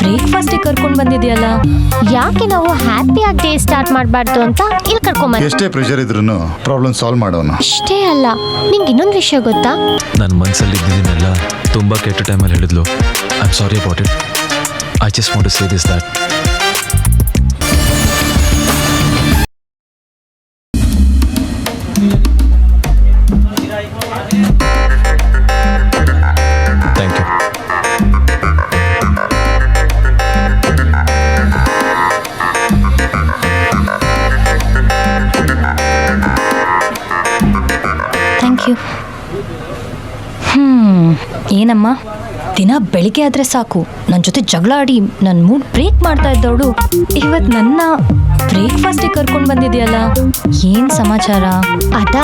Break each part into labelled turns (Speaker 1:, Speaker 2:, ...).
Speaker 1: Breakfast ಕರ್ಕೊಂಡ್ ಬಂದಿದ್ಯಲ್ಲ?
Speaker 2: ಯಾಕೆ ನಾವು ಹ್ಯಾಪಿಯಾಗಿ ಡೇ ಸ್ಟಾರ್ಟ್ ಮಾಡಬಾರ್ದು ಅಂತ ಇಲ್ಲಿ ಕರ್ಕೊಂಬಂದ
Speaker 3: ಎಷ್ಟೇ ಪ್ರೆಷರ್ ಇದ್ರೂ ಪ್ರಾಬ್ಲಮ್ ಸಾಲ್ವ್ ಮಾಡೋಣ
Speaker 2: ಅಷ್ಟೇ ಅಲ್ಲ ನಿಂಗೆ ಇನ್ನೊಂದು ವಿಷಯ ಗೊತ್ತಾ?
Speaker 4: ನನ್ನ ಮನಸ್ಸಲ್ಲಿ ಇದ್ದಿದ್ದನ್ನೆಲ್ಲ ತುಂಬ ಕೆಟ್ಟ ಟೈಮಲ್ಲಿ ಹೇಳಿದ್ಲು. I am sorry about it I just want to say this that you.
Speaker 1: Hmm ಏನಮ್ಮ? ದಿನ ಬೆಳಿಗ್ಗೆ ಆದ್ರೆ ಸಾಕು. ನನ್ನ ಜೊತೆ ಜಗಳ ಆಡಿ ನನ್ನ ಮೂಡ್ ಬ್ರೇಕ್ ಮಾಡ್ತಾ ಇದ್ದವಳು. ಇವತ್ತು ನನ್ನ ಬ್ರೇಕ್ಫಾಸ್ಟಿಗೆ ಕರ್ಕೊಂಡು ಬಂದಿದ್ಯಲ್ಲ? ಏನ್ ಸಮಾಚಾರ?
Speaker 2: ಅದ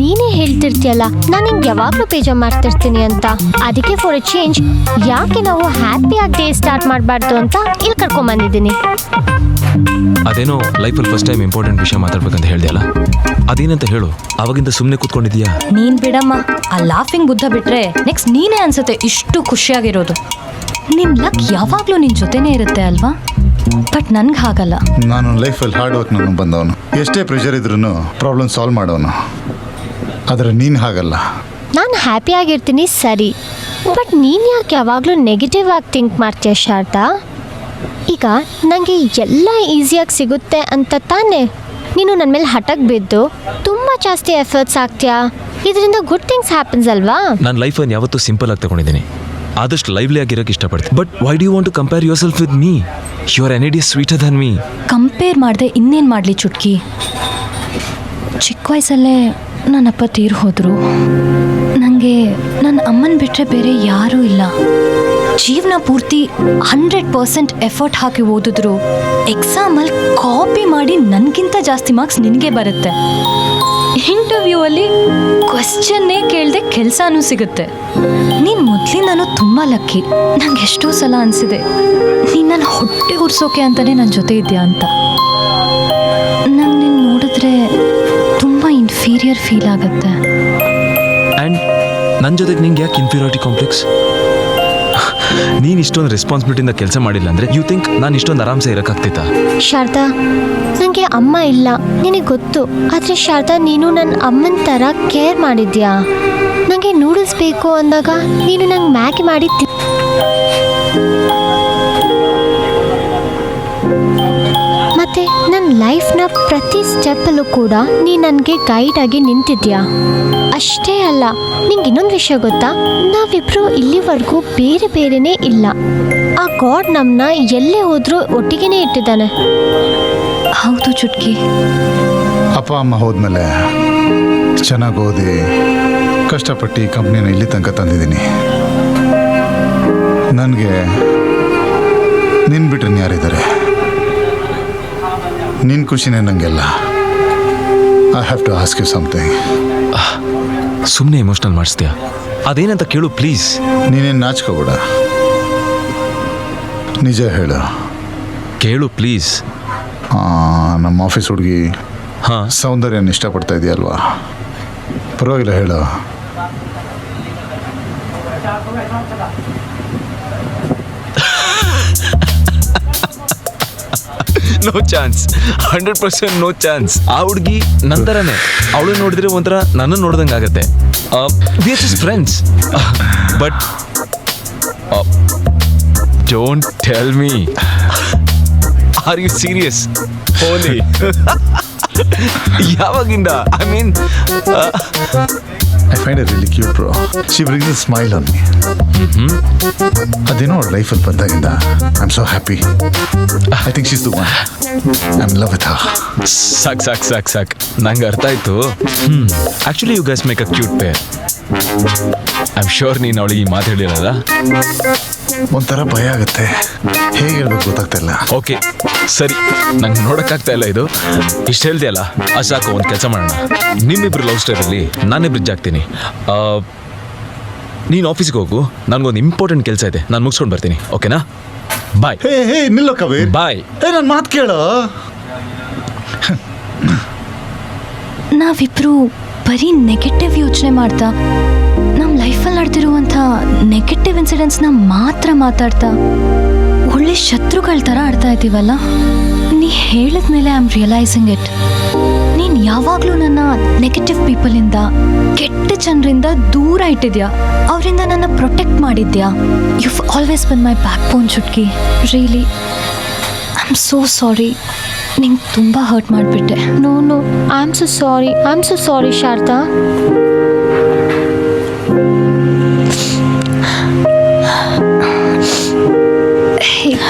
Speaker 2: ನೀನೇ ಹೇಳ್ತಿರ್ತೀಯಲ್ಲ ನಾನು ನಿಂಗೆ ಯಾವಾಗಲೂ ಬೇಜಾರು ಮಾಡ್ತಿರ್ತೀನಿ ಅಂತ. ಅದಕ್ಕೆ ಫಾರ್ ಎ ಚೇಂಜ್ ಯಾಕೆ ನಾವು ಹ್ಯಾಪಿಯಾಗಿ ಡೇ ಸ್ಟಾರ್ಟ್ ಮಾಡಬಾರ್ದು ಅಂತ ಇಲ್ಲಿ ಕರ್ಕೊಂಬಂದಿದ್ದೀನಿ
Speaker 4: ಅದೇನೋ ಲೈಫಲ್ಲಿ ಫಸ್ಟ್ ಟೈಮ್ ಇಂಪಾರ್ಟೆಂಟ್ ವಿಷಯ ಮಾತಾಡ್ಬೇಕಂತ ಹೇಳ್ದೆಯಲ್ಲ ಅದೇನಂತ ಹೇಳು? ಅವಾಗಿಂದ ಸುಮ್ಮನೆ ಕೂತ್ಕೊಂಡಿದ್ಯಾ
Speaker 1: ನೀನ್ ಬಿಡಮ್ಮ ಆ ಲಾಫಿಂಗ್ ಬುದ್ಧ ಬಿಟ್ರೆ ನೆಕ್ಸ್ಟ್ ನೀನೇ ಅನ್ಸುತ್ತೆ ಇಷ್ಟು ಖುಷಿಯಾಗಿರೋದು. ನಿಮ್ ಲಕ್ ಯಾವಾಗ್ಲೂ ನಿನ್ ಜೊತೆನೇ ಇರುತ್ತೆ ಅಲ್ವಾ? ಬಟ್ ನನ್ಗೆ ಹಾಗಲ್ಲ.
Speaker 3: ನಾನು ಲೈಫಲ್ಲಿ ಹಾರ್ಡ್ ವರ್ಕ್ ನಾನು ಬಂದವನು. ಎಷ್ಟೇ ಪ್ರೆಷರ್ ಇದ್ರೂ ಪ್ರಾಬ್ಲಮ್ ಸಾಲ್ವ್ ಮಾಡೋನು. ಆದರೆ ನೀನು ಹಾಗಲ್ಲ.
Speaker 2: ನಾನು ಹ್ಯಾಪಿಯಾಗಿರ್ತೀನಿ ಸರಿ. ಬಟ್ ನೀನು ಯಾಕೆ ಯಾವಾಗಲೂ ನೆಗೆಟಿವ್ ಆಗಿ ಥಿಂಕ್ ಮಾಡ್ತೀಯ ಶಾರದಾ? ಈಗ ನನಗೆ ಎಲ್ಲ ಈಸಿಯಾಗಿ ಸಿಗುತ್ತೆ ಅಂತ ತಾನೇ? ನೀನು ನನ್ನ ಮೇಲೆ ಹಠಕ್ಕೆ ಬಿದ್ದು ತುಂಬ ಜಾಸ್ತಿ ಎಫರ್ಟ್ಸ್ ಆಗ್ತೀಯಾ? ಇದರಿಂದ ಗುಡ್ ಥಿಂಗ್ಸ್ ಹ್ಯಾಪನ್ಸ್ ಅಲ್ವಾ?
Speaker 4: ನಾನು ಲೈಫನ್ನು ಯಾವತ್ತೂ ಸಿಂಪಲ್ ಆಗಿ ತಗೊಂಡಿದ್ದೀನಿ. ಆದಷ್ಟು ಲೈವ್ಲಿ ಆಗಿರೋಕೆ ಇಷ್ಟಪಡ್ತೀನಿ. But why do want to compare yourself with me your and it is sweeter than me
Speaker 1: compare ಮಾಡದೆ ಇನ್ನೇನು ಮಾಡಲಿ ಚುಟ್ಕಿ? ಚಿಕ್ಕ ವಯಸ್ಸಲ್ಲೇ ನನ್ನ ಅಪ್ಪ ತೀರು ಹೋದರು. ನನಗೆ ನನ್ನ ಅಮ್ಮನ ಬಿಟ್ಟರೆ ಬೇರೆ ಯಾರೂ ಇಲ್ಲ. ಜೀವನ ಪೂರ್ತಿ ಹಂಡ್ರೆಡ್ ಪರ್ಸೆಂಟ್ ಎಫರ್ಟ್ ಹಾಕಿ ಓದಿದ್ರು. ಎಕ್ಸಾಮಲ್ಲಿ ಕಾಪಿ ಮಾಡಿ ನನಗಿಂತ ಜಾಸ್ತಿ ಮಾರ್ಕ್ಸ್ ನಿನಗೆ ಬರುತ್ತೆ. ಇಂಟರ್ವ್ಯೂ ಅಲ್ಲಿ ಕ್ವಶನ್ನೇ ಕೇಳದೆ ಕೆಲಸನೂ ಸಿಗುತ್ತೆ. ನೀನು ನಾನು ತುಂಬ ಲಕ್ಕಿ ನಂಗೆ ಎಷ್ಟೋ ಸಲ ಅನಿಸಿದೆ, ನೀನು ನನ್ನ ಹೊಟ್ಟೆ ಉರ್ಸೋಕೆ ಅಂತಲೇ ನನ್ನ ಜೊತೆ ಇದೆಯಾ ಅಂತ. ನಂಗೆ ನಿನ್ನ ನೋಡಿದ್ರೆ ತುಂಬ ಇನ್ಫೀರಿಯರ್ ಫೀಲ್ ಆಗುತ್ತೆ.
Speaker 4: ಆ್ಯಂಡ್ ನನ್ನ ಜೊತೆಗೆ ನಿಂಗೆ ಯಾಕೆ ಇನ್ಫೀರಿಯಾರಿಟಿ ಕಾಂಪ್ಲೆಕ್ಸ್ ನೀನು ಇಷ್ಟೊಂದು ರೆಸ್ಪಾನ್ಸಿಬಿಲಿಟಿಯಿಂದ ಕೆಲಸ ಮಾಡಿಲ್ಲ ಅಂದ್ರೆ ಯು ಥಿಂಕ್ ನಾನು ಇಷ್ಟೊಂದು ಆರಾಮ್ಸೆ ಇರೋಕ್ಕಾಗ್ತಿತ್ತಾ?
Speaker 2: ಶಾರದಾ ನನಗೆ ಅಮ್ಮ ಇಲ್ಲ. ನಿನಗೆ ಗೊತ್ತು. ಆದರೆ ಶಾರದಾ, ನೀನು ನನ್ನ ಅಮ್ಮನ ಥರ ಕೇರ್ ಮಾಡಿದ್ಯಾ? ನನಗೆ ನೂಡಲ್ಸ್ ಬೇಕು ಅಂದಾಗ ನೀನು ನಂಗೆ ಮ್ಯಾಗಿ ಮಾಡಿ ತಿ- ಮತ್ತೆ ನನ್ನ ಲೈಫ್ನ ಪ್ರತಿ ಸ್ಟೆಪ್ಪಲ್ಲೂ ಕೂಡ ನೀ ನನಗೆ ಗೈಡ್ ಆಗಿ ನಿಂತಿದ್ಯಾ? ಅಷ್ಟೇ ಅಲ್ಲ ನಿಂಗೆ ಇನ್ನೊಂದು ವಿಷಯ ಗೊತ್ತಾ? ನಾವಿಬ್ರು ಇಲ್ಲಿವರೆಗೂ ಬೇರೆ ಬೇರೆನೇ ಇಲ್ಲ. ಆ ಗಾಡ್ ನಮ್ಮನ್ನ ಎಲ್ಲೇ ಹೋದರೂ ಒಟ್ಟಿಗೆನೇ ಇಟ್ಟಿದ್ದಾನೆ.
Speaker 1: ಹೌದು ಚುಟ್ಕಿ.
Speaker 3: ಅಪ್ಪ ಅಮ್ಮ ಹೋದ್ಮೇಲೆ ಚೆನ್ನಾಗಿ ಓದಿ ಕಷ್ಟಪಟ್ಟು ಈ ಕಂಪ್ನಿನ ಇಲ್ಲಿ ತನಕ ತಂದಿದ್ದೀನಿ. ನನಗೆ ನಿನ್ನ ಬಿಟ್ರೆ ಯಾರಿದ್ದಾರೆ ನಿನ್ನ ಖುಷಿನೇ ನನಗೆಲ್ಲ I have to ask you something
Speaker 4: ಸುಮ್ಮನೆ ಎಮೋಷ್ನಲ್ ಮಾಡಿಸ್ತೀಯ? ಅದೇನಂತ ಕೇಳು ಪ್ಲೀಸ್
Speaker 3: ನೀನೇನು ನಾಚ್ಕೋಬೇಡ. ನಿಜ ಹೇಳು.
Speaker 4: ಕೇಳು ಪ್ಲೀಸ್
Speaker 3: ಆ, ನಮ್ಮ ಆಫೀಸ್ ಹುಡುಗಿ
Speaker 4: ಹಾಂ.
Speaker 3: ಸೌಂದರ್ಯನ ಇಷ್ಟಪಡ್ತಾ ಇದೆಯಲ್ವಾ? ಪರವಾಗಿಲ್ಲ ಹೇಳು.
Speaker 4: No chance hundred percent no chance ಆ ಹುಡುಗಿ ನಂತರನೇ ಅವಳು ನೋಡಿದ್ರೆ ಒಂಥರ ನನ್ನ ನೋಡ್ದಂಗೆ ಆಗತ್ತೆ. This is friends but don't tell me are you serious ಹೋಲಿ ಯಾವಾಗಿಂದ? I mean
Speaker 3: I find really cute bro she brings a smile on me ಅದೇನೋ ಅವ್ರ ಲೈಫಲ್ಲಿ ಬಂದಾಗಿಂದ I am so happy I think she's the one I am love with
Speaker 4: ಸಾಕ್ ಸಾಕ್ ಸಾಕ್ ಸಾಕ್. ನಂಗೆ ಅರ್ಥ ಆಯ್ತು. ಹ್ಮ್. Actually you guys make a cute pair I am sure ನೀನು ಅವಳಿಗೆ ಈ ಮಾತು ಹೇಳಿರಲ್ಲ.
Speaker 3: ಒಂಥರ ಭಯ ಆಗುತ್ತೆ. ಹೇಗೆ ಹೇಳ್ಬೇಕು ಗೊತ್ತಾಗ್ತಾ ಇಲ್ಲ
Speaker 4: ಓಕೆ ಸರಿ. ನಂಗೆ ನೋಡೋಕ್ಕಾಗ್ತಾ ಇಲ್ಲ ಇದು. ಇಷ್ಟು ಹೇಳ್ದೆಯಲ್ಲ ಅದು ಸಾಕು ಒಂದು ಕೆಲಸ ಮಾಡೋಣ. ನಿಮ್ಮಿಬ್ರು ಲವ್ ಸ್ಟೋರಲ್ಲಿ ನಾನೇ ಬ್ರಿಡ್ಜ್ ಆಗ್ತೀನಿ ಆ, ನೀನು ಆಫೀಸ್ಗೆ ಹೋಗು. ನನಗೊಂದು ಇಂಪಾರ್ಟೆಂಟ್ ಕೆಲಸ ಇದೆ. ನಾನು ಮುಗಿಸ್ಕೊಂಡು ಬರ್ತೀನಿ. ಓಕೆನಾ ಬಾಯ್
Speaker 3: ಹೇ ಹೇ ನಿಲ್ಲೋ ಕಬೀರ್
Speaker 4: ಬಾಯ್
Speaker 3: ಏ ನನ್ನ ಮಾತು ಕೇಳೋ.
Speaker 1: ನಾವಿಬ್ರು ಬರೀ ನೆಗೆಟಿವ್ ಯೋಚನೆ ಮಾಡ್ತಾ ನಮ್ಮ ಲೈಫಲ್ಲಿ ನಡೆದಿರುವಂಥ ನೆಗೆಟಿವ್ ಇನ್ಸಿಡೆಂಟ್ಸ್ನ ಮಾತ್ರ ಮಾತಾಡ್ತಾ ಒಳ್ಳೆ ಶತ್ರುಗಳ ಥರ ಆಡ್ತಾ ಇದ್ದೀವಲ್ಲ? ನೀ ಹೇಳಿದ್ಮೇಲೆ ಐ ಆಮ್ ರಿಯಲೈಸಿಂಗ್ ಇಟ್ ಯಾವಾಗಲೂ ನನ್ನ ನೆಗೆಟಿವ್ ಪೀಪಲಿಂದ ಕೆಟ್ಟ ಜನರಿಂದ ದೂರ ಇಟ್ಟಿದ್ಯಾ? ಅವರಿಂದ ನನ್ನ ಪ್ರೊಟೆಕ್ಟ್ ಮಾಡಿದ್ಯಾ? You always been my backbone Chutki really I am so sorry ನಿಂಗೆ ತುಂಬ ಹರ್ಟ್ ಮಾಡಿಬಿಟ್ಟೆ.
Speaker 2: No no I am so sorry I am so sorry Sharada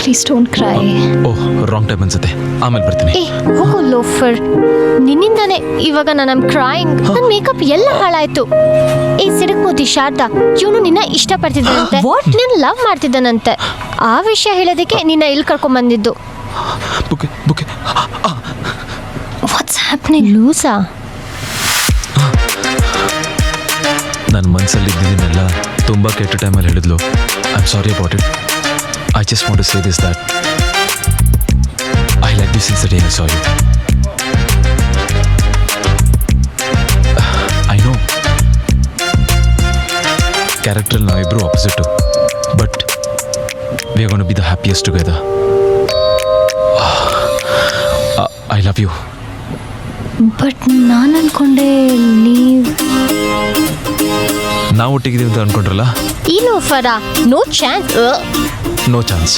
Speaker 1: please don't cry
Speaker 4: oh wrong time ಅನ್ಸುತ್ತೆ. ಆಮೇಲೆ ಬರ್ತೀನಿ.
Speaker 2: ಏ ಹೋಗು ಲೋಫರ್. ನಿನ್ನಿಂದಾನೆ ಇವಾಗ ನಾನು ಕ್ರಾಯಿಂಗ್ ನನ್ನ ಮೇಕಪ್ ಎಲ್ಲ ಹಾಳಾಯ್ತು. ಏ ಸಿಡಕ್ ಮೋದಿ ಶಾರದಾ. ಇವನು ನಿನ್ನ ಇಷ್ಟಪಡ್ತಿದ್ದಾನಂತೆ.
Speaker 1: What?
Speaker 2: ನೀನು ಲವ್ ಮಾಡ್ತಿದ್ದಾನಂತೆ. ಆ ವಿಷಯ ಹೇಳೋದಕ್ಕೆ ನಿನ್ನ ಇಲ್ಲಿ ಕರ್ಕೊಂಡ್ ಬಂದಿದ್ದು
Speaker 4: ಬುಕ್ಕೆ ಬುಕ್ಕೆ.
Speaker 1: ವಾಟ್ಸ್ ಹ್ಯಾಪ್ನಿಂಗ್
Speaker 2: ಲೂಸಾ?
Speaker 4: ನನ್ನ ಮನಸ್ಸಲ್ಲಿ ಇದ್ದಿದ್ದನ್ನೆಲ್ಲ ತುಂಬ ಕೆಟ್ಟ ಟೈಮಲ್ಲಿ ಹೇಳಿದ್ಲು. I am sorry about it I just want to say this that I like this since day I saw you I know ಕ್ಯಾರೆಕ್ಟ್ರಲ್ಲಿ ನಾವಿಬ್ಬರು opposite but we are gonna be the happiest together I love you
Speaker 1: but ನಾನು ಅನ್ಕೊಂಡೆ ನೀವು
Speaker 4: ನಾವು ಒಟ್ಟಿಗಿದ್ದೀವಿ ಅಂತ ಅನ್ಕೊಂಡ್ರಲ್ಲ
Speaker 2: ಈ ಲೋಫರಾ ನೋ ಚಾನ್ಸ್
Speaker 4: ನೋ ಚಾನ್ಸ್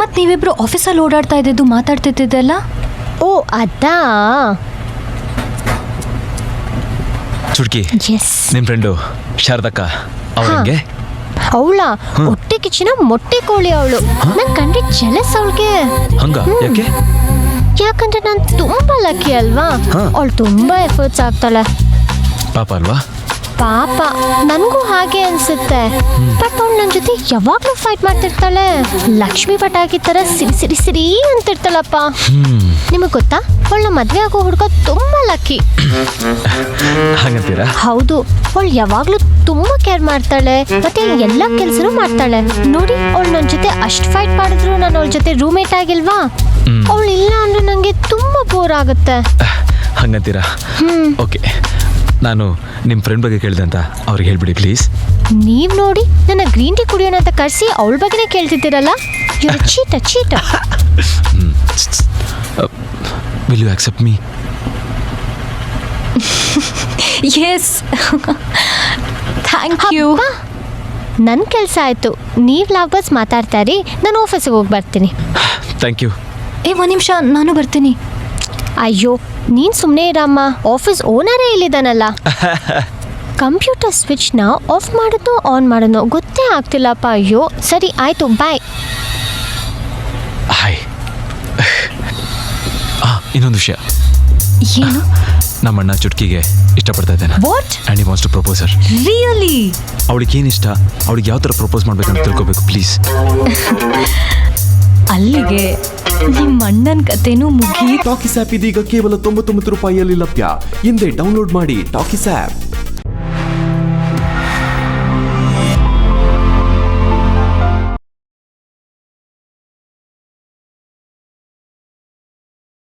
Speaker 1: ಮತ್ತು ನೀವಿಬ್ರು ಆಫೀಸಲ್ಲಿ ಓಡಾಡ್ತಾ ಇದ್ದಿದ್ದು ಮಾತಾಡ್ತಿದ್ದಲ್ಲ
Speaker 2: ಓ ಅದಾ?
Speaker 4: ಚುಡ್ಕಿ
Speaker 2: ಎಸ್
Speaker 4: ನಿಮ್ಮ ಫ್ರೆಂಡು ಶಾರದಕ್ಕ ಅವಳಿಗೆ
Speaker 2: ಅವಳ? ಹೊಟ್ಟೆ ಕಿಚ್ಚಿನ ಮೊಟ್ಟೆ ಕೋಳಿ ಅವಳು. ನಂಗೆ ಕಂಡ್ರೆ ಜಲಸ್ ಅವಳಿಗೆ.
Speaker 4: ಹಂಗ? ಯಾಕೆ?
Speaker 2: ಯಾಕಂದ್ರೆ ನಾನು ತುಂಬಾ ಲಕ್ಕಿ ಅಲ್ವಾ. ಅವಳು ತುಂಬಾ ಎಫರ್ಟ್ಸ್ ಆಗ್ತಾಳೆ.
Speaker 4: ಪಾಪ ಅಲ್ವಾ?
Speaker 2: ಪಾಪ ನನಗೂ ಹಾಗೆ ಅನ್ಸುತ್ತೆ. ಬಟ್ ಅವ್ಳು ನನ್ನ ಜೊತೆ ಯಾವಾಗಲೂ ಫೈಟ್ ಮಾಡ್ತಿರ್ತಾಳೆ. ಲಕ್ಷ್ಮಿ ಪಟಾಕಿ ತರ ಸಿರಿ ಸಿರಿ ಸಿರಿ ಅಂತಿರ್ತಾಳಪ್ಪ. ನಿಮಗೆ ಗೊತ್ತಾ? ಅವಳ ಮದ್ವೆ ಆಗೋ ಹುಡುಗ ತುಂಬಾ ಲಕ್ಕಿ
Speaker 4: ಹಂಗಂತೀರಾ?
Speaker 2: ಹೌದು ಅವಳು ಯಾವಾಗ್ಲೂ ತುಂಬಾ ಕೇರ್ ಮಾಡ್ತಾಳೆ. ಮತ್ತೆ ಎಲ್ಲ ಕೆಲಸನೂ ಮಾಡ್ತಾಳೆ. ನೋಡಿ ಅವಳು ನನ್ನ ಜೊತೆ ಅಷ್ಟ್ ಫೈಟ್ ಮಾಡಿದ್ರು ನಾನು ಅವಳ ಜೊತೆ ರೂಮೇಟ್ ಆಗಿಲ್ವಾ. ಅವಳು ಇಲ್ಲ ಅಂದ್ರೆ ನಂಗೆ ತುಂಬಾ ಬೋರ್ ಆಗುತ್ತೆ.
Speaker 4: ಹಂಗಂತೀರಾ? ಓಕೆ ನಾನು ನಿಮ್ಮ ಫ್ರೆಂಡ್ ಬಗ್ಗೆ ಕೇಳಿದೆ ಅಂತ ಅವ್ರಿಗೆ ಹೇಳ್ಬಿಡಿ ಪ್ಲೀಸ್
Speaker 2: ನೀವ್ ನೋಡಿ ನನ್ನ ಗ್ರೀನ್ ಟೀ ಕುಡಿಯೋಣ ಅಂತ ಕರ್ಸಿ ಅವಳ ಬಗ್ಗೆನೇ ಕೇಳ್ತಿದ್ದೀರಲ್ಲ? ಇವ್ರು ಚೀಟ ಚೀಟ.
Speaker 4: Will you accept me
Speaker 1: yes thank you
Speaker 2: ನನ್ನ ಕೆಲಸ ಆಯ್ತು. ನೀವ್ ಲವ್ ಬಸ್ ಮಾತಾಡ್ತಾ ಇರಿ ನಾನು ಆಫೀಸಿಗೆ ಹೋಗಿ ಬರ್ತೀನಿ.
Speaker 4: ಥ್ಯಾಂಕ್ ಯು
Speaker 1: ಏ ಒಂದು ನಿಮಿಷ ನಾನು ಬರ್ತೀನಿ.
Speaker 2: ಅಯ್ಯೋ ನೀನ್ ಸುಮ್ಮನೆ ಇರಮ್ಮ ಆಫೀಸ್ ಓನರೇ ಇಲ್ಲಿದ್ದಾನಲ್ಲ. ಕಂಪ್ಯೂಟರ್ ಸ್ವಿಚ್ನ ಆಫ್ ಮಾಡೋದು ಆನ್ ಮಾಡೋದು ಗೊತ್ತೇ ಆಗ್ತಿಲ್ಲಪ್ಪ. ಅಯ್ಯೋ ಸರಿ ಆಯ್ತು ಬಾಯ್
Speaker 4: ಹಾಯ್ ಆ, ಇನ್ನೊಂದು ವಿಷಯ.
Speaker 1: ಏನು?
Speaker 4: ನಮ್ಮ ಅಣ್ಣ ಚುಟ್ಕಿಗೆ ಇಷ್ಟಪಡ್ತಾ ಇದ್ದಾನೆ.
Speaker 1: ವಾಟ್
Speaker 4: ಆ್ಯಂಡ್ ಈ ವಾನ್ಸ್ ಟು ಪ್ರಪೋಸರ್
Speaker 1: ರಿಯಲಿ
Speaker 4: ಅವಳಿಗೆ ಏನು ಇಷ್ಟ ಅವಳಿಗೆ ಯಾವ ಥರ ಪ್ರಪೋಸ್ ಮಾಡ್ಬೇಕಂತ ತಿಳ್ಕೊಬೇಕು ಪ್ಲೀಸ್
Speaker 1: ಅಲ್ಲಿಗೆ ನಿಮ್ಮ ಅಣ್ಣನ ಕತೆನೂ ಮುಗಿ
Speaker 5: ಟಾಕಿಸ್ ಆಪ್ ಇದೀಗ ಕೇವಲ ತೊಂಬತ್ತೊಂಬತ್ತು ರೂಪಾಯಿಯಲ್ಲಿ ಲಭ್ಯ. ಹಿಂದೆ ಡೌನ್ಲೋಡ್ ಮಾಡಿ ಟಾಕಿಸ್ ಆಪ್.